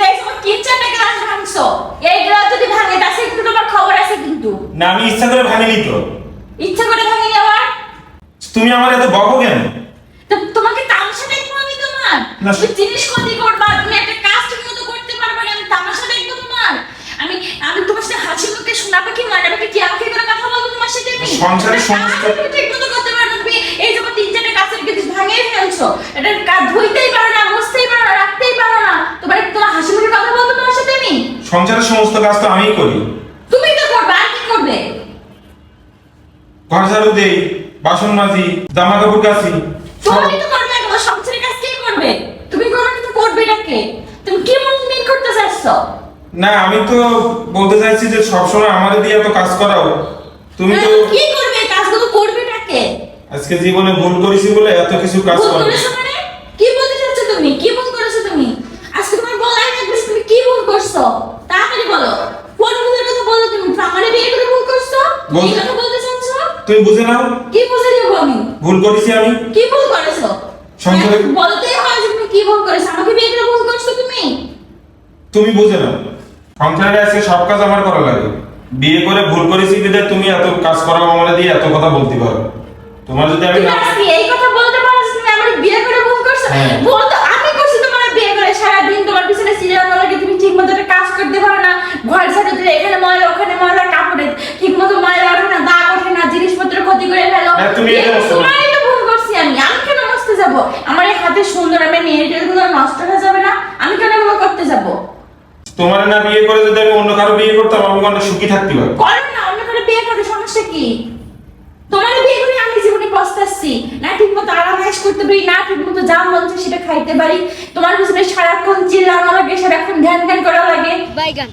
দেখছ কিচেনে গ্লাস ভাঙছো? এই গ্লাস যদি ভাঙে তাতে একটু তোমার খবর আছে কিন্তু। না আমি ইচ্ছা করে ভাঙিনি তো। ইচ্ছা করে ভাঙিনি আমার তুমি আমার এত বকো কেন? তো তোমাকে তামাশা দেখব আমি তোমার? তুমি জিনিস ক্ষতি করবা তুমি একটা কাজ ঠিক মতো করতে পারবে না আমি তামাশা দেখব তোমার। আমি আমি তোমার সাথে হাসি মুখে শোনা পাখি ময়না পাখি কি আমাকে করে কথা বলব তোমার সাথে সংসারের সমস্ত- ঠিক মতো করতে পারো না তুমি এই যে তিন চারটে কাছের কিছু ভাঙিয়ে ফেলছো এটা কাজ ধুইতেই পারো না মুছতেই পারো না রাখতেই পারো না তোমার তোমার হাসি মুখে কথা বলব তোমার সাথে আমি সংসারের সমস্ত কাজ তো আমিই করি। তুমি তো করবে আর কি করবে? ঘর ঝাড়ু দেই বাসন মাজি জামা কাপড় কাচি। তুমি তো করবে তোমার সংসারের কাজ কে করবে? তুমি করবে না তো করবে এটা কে? তুমি কি মন মিন করতে চাচ্ছো না আমি তো বলতে চাইছি যে সবসময় আমার দিয়ে এত কাজ করাও। তুমি তো কি করবে? এই কাজগুলো করবে কে? আজকে জীবনে ভুল করেছি বলে এত কিছু কাজ করো করেছ মানে কি বলতে চাচ্ছ তুমি কি ভুল করেছ তুমি আজকে তোমার বলাই লাগবে যে তুমি কি ভুল করছ তাড়াতাড়ি বলো? কোন ভুলের কথা বলো তুমি? আমারে বিয়ে করে ভুল করছ? কি কথা বলতে চাচ্ছ? তুমি বুঝে নাও। কি বুঝে যাব আমি? ভুল করেছি আমি। কি ভুল করেছ? সংসারে- হ্যাঁ, বলতেই হয় তুমি কি ভুল করেছ? আমাকে বিয়ে করে ভুল করছ তুমি? তুমি বুঝে নাও। সংসারে আজকে সব কাজ আমার করা লাগে। বিয়ে করে ভুল করেছি তুমি এত কাজ করাও আমার দিয়ে এত কথা বলতে পারো। তোমার যদি আমি এই কথা বলতে পারো যে তুমি আমার বিয়ে করে ভুল করছ হ্যাঁ। ভুল তো আমি করছি তোমার বিয়ে করে সারাদিন তোমার পিছনে সিরিয়াল লাগে তুমি ঠিক মতো একটা কাজ করতে পারো না ঘর ঝাড়ু দিলে এখানে ময়লা ওখানে ময়লা কাপড়ে ঠিক মতো ময়লা ওঠে না দাগ ওঠে না জিনিসপত্র ক্ষতি করে ফেলো হ্যাঁ, তুমি এটা বলছো না। তোমারই তো ভুল করছি আমি। আমি কেন বসতে যাব? আমার এই হাতে সুন্দর আমি নেলগুলো নষ্ট হয়ে যাবে না? আমি কেন এগুলো করতে যাব? তোমার না বিয়ে করে যদি আমি অন্য কারও বিয়ে করতাম আমি অনেক সুখী থাকতে পারব করো না অন্য করে বিয়ে করে সমস্যা কি? তোমার বিয়ে করে আমি জীবনে পস্তাচ্ছি। না ঠিক আরাম আয়েশ করতে পারি না ঠিক মতো যা মন চায় সেটা খাইতে পারি। তোমার পিছনে সারাক্ষণ চিল্লানো লাগে সারাক্ষণ ধ্যান ধ্যান করা লাগে। বাইগান।